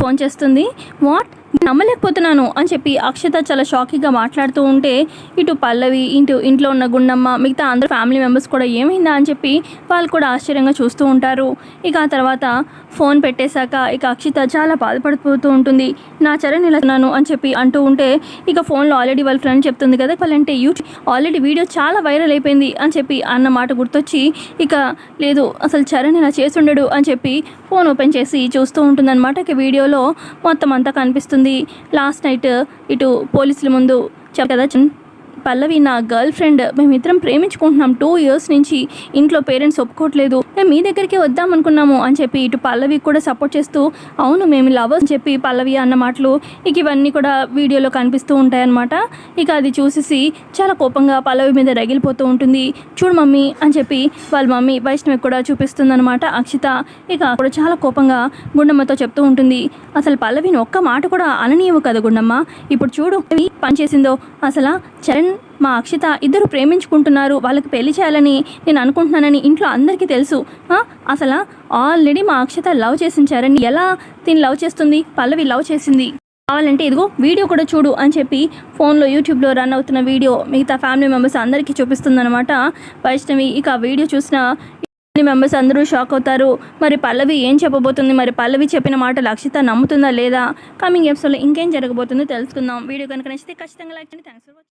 Phone చేస్తుంది. What? నమ్మలేకపోతున్నాను అని చెప్పి అక్షత చాలా షాకింగ్గా మాట్లాడుతూ ఉంటే ఇటు పల్లవి ఇటు ఇంట్లో ఉన్న గుండమ్మ మిగతా అందరు ఫ్యామిలీ మెంబర్స్ కూడా ఏమైందా అని చెప్పి వాళ్ళు కూడా ఆశ్చర్యంగా చూస్తూ ఉంటారు. ఇక ఆ తర్వాత ఫోన్ పెట్టేశాక ఇక అక్షిత చాలా బాధపడిపోతూ ఉంటుంది. నా చరణ్ ఇలాను అని చెప్పి అంటూ ఉంటే ఇక ఫోన్లో ఆల్రెడీ వాళ్ళ ఫ్రెండ్ చెప్తుంది కదా వాళ్ళంటే యూట్యూబ్ ఆల్రెడీ వీడియో చాలా వైరల్ అయిపోయింది అని చెప్పి అన్న మాట గుర్తొచ్చి ఇక లేదు అసలు చరణ్ ఇలా చేసుండడు అని చెప్పి ఫోన్ ఓపెన్ చేసి చూస్తూ ఉంటుందన్నమాట. ఇక వీడియోలో మొత్తం అంతా కనిపిస్తుంది. లాస్ట్ నైట్ ఇటు పోలీసుల ముందు చెప్ప కదా పల్లవి నా గర్ల్ ఫ్రెండ్. మేమిద్దరం ప్రేమించుకుంటున్నాం. టూ ఇయర్స్ నుంచి ఇంట్లో పేరెంట్స్ ఒప్పుకోవట్లేదు మేము మీ దగ్గరికి వద్దాం అనుకున్నాము అని చెప్పి ఇటు పల్లవి కూడా సపోర్ట్ చేస్తూ అవును మేము లవర్స్ అని చెప్పి పల్లవి అన్న మాటలు ఇక ఇవన్నీ కూడా వీడియోలో కనిపిస్తూ ఉంటాయన్నమాట ఇక అది చూసేసి చాలా కోపంగా పల్లవి మీద రగిలిపోతూ ఉంటుంది. చూడు మమ్మీ అని చెప్పి వాళ్ళ మమ్మీ వైష్ణవి కూడా చూపిస్తుందన్నమాట. అక్షిత ఇక కూడా చాలా కోపంగా గుండమ్మతో చెప్తూ ఉంటుంది. అసలు పల్లవిని ఒక్క మాట కూడా అననీయవు కదా గుండమ్మ. ఇప్పుడు చూడు పనిచేసిందో పని చేసిందో. అసలు చరణ్ మా అక్షిత ఇద్దరు ప్రేమించుకుంటున్నారు వాళ్ళకి పెళ్ళి చేయాలని నేను అనుకుంటున్నానని ఇంట్లో అందరికీ తెలుసు. అసలు ఆల్రెడీ మా అక్షిత లవ్ చేసించారని ఎలా తిని లవ్ చేస్తుంది పల్లవి లవ్ చేసింది. కావాలంటే ఇదిగో వీడియో కూడా చూడు అని చెప్పి ఫోన్లో యూట్యూబ్లో రన్ అవుతున్న వీడియో మిగతా ఫ్యామిలీ మెంబర్స్ అందరికీ చూపిస్తుందన్నమాట. వైష్ణవి ఇక వీడియో చూసిన ఫ్యామిలీ మెంబర్స్ అందరూ షాక్ అవుతారు. మరి పల్లవి ఏం చెప్పబోతుంది? మరి పల్లవి చెప్పిన మాట అక్షిత నమ్ముతుందా లేదా? కమింగ్ ఎపిసోడ్లో ఇంకేం జరగబోతుందో తెలుసుకుందాం. వీడియో కనుక నచ్చితే ఖచ్చితంగా లైక్ చేయండి. Thanks for watching